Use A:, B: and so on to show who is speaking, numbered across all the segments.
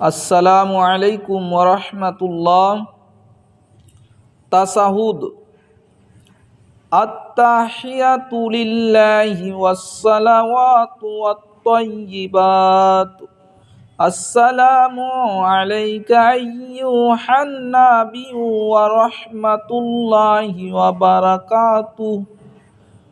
A: আসসালামু আলাইকুম ওরহমতুল্লাহ তাসাহুদ التحية لله والصلوات والطيبات السلام عليك أيها النبي ورحمة الله وبركاته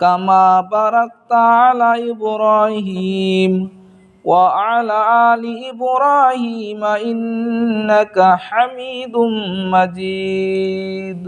A: কামা বারাকতা আলা ইব্রাহিম ওয়া আলা আলি ইব্রাহিম ইন্নাকা হামিদুম মাজিদ